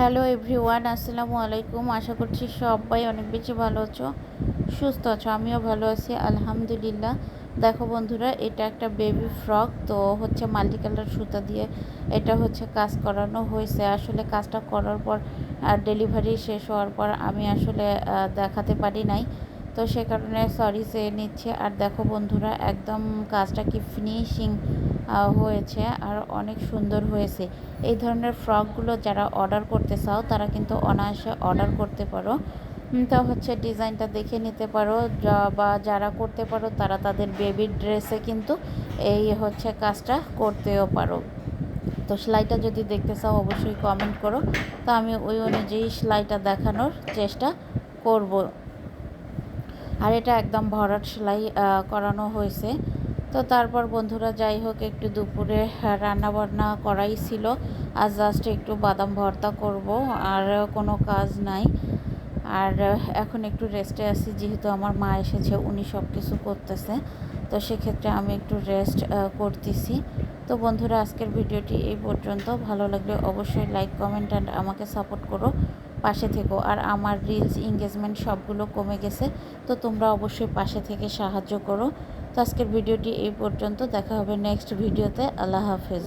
Hello everyone, আসসালামু আলাইকুম। আশা করছি সবাই অনেক বেশি ভালো আছো, সুস্থ আছো, আমিও ভালো আছি, আলহামদুলিল্লাহ। দেখো বন্ধুরা, এটা একটা বেবি ফ্রক তো হচ্ছে মাল্টি কালার সুতা দিয়ে এটা হচ্ছে কাজ করানো হয়েছে। আসলে কাজটা করার পর ডেলিভারি শেষ হওয়ার পর আমি আসলে দেখাতে পারি নাই। তো সে কারণে সরি চেয়ে নিচ্ছে। আর দেখো বন্ধুরা, একদম কাজটা কি ফিনিশিং হয়েছে আর অনেক সুন্দর হয়েছে। এই ধরনের ফ্রকগুলো যারা অর্ডার করতে চাও, তারা কিন্তু অনায়াসে অর্ডার করতে পারো। তো হচ্ছে ডিজাইনটা দেখে নিতে পারো। বা যারা করতে পারো, তারা তাদের বেবির ড্রেসে কিন্তু এই হচ্ছে কাজটা করতেও পারো। তো সেলাইটা যদি দেখতে চাও, অবশ্যই কমেন্ট করো। তো আমি ওই অনুযায়ী সেলাইটা দেখানোর চেষ্টা করব। আর এটা একদম ভরাট সেলাই করানো হয়েছে। তো তারপর বন্ধুরা যাই হোক, একটু দুপুরে রান্না বান্না করাই ছিল। আর জাস্ট একটু বাদাম ভর্তা করব, আর কোনো কাজ নাই। আর এখন একটু রেস্টে আছি, যেহেতু আমার মা এসেছে, উনি সব কিছু করতেছে। তো সেক্ষেত্রে আমি একটু রেস্ট করতেছি। তো বন্ধুরা, আজকের ভিডিওটি এই পর্যন্ত। ভালো লাগলে অবশ্যই লাইক কমেন্ট অ্যান্ড আমাকে সাপোর্ট করো। পাশে থেকো। আর আমার রিলস এঙ্গেজমেন্ট সবগুলো কমে গেছে, তো তোমরা অবশ্যই পাশে থেকে সাহায্য করো। তো আজকের ভিডিওটি এই পর্যন্ত। দেখা হবে নেক্সট ভিডিওতে। আল্লাহ হাফেজ।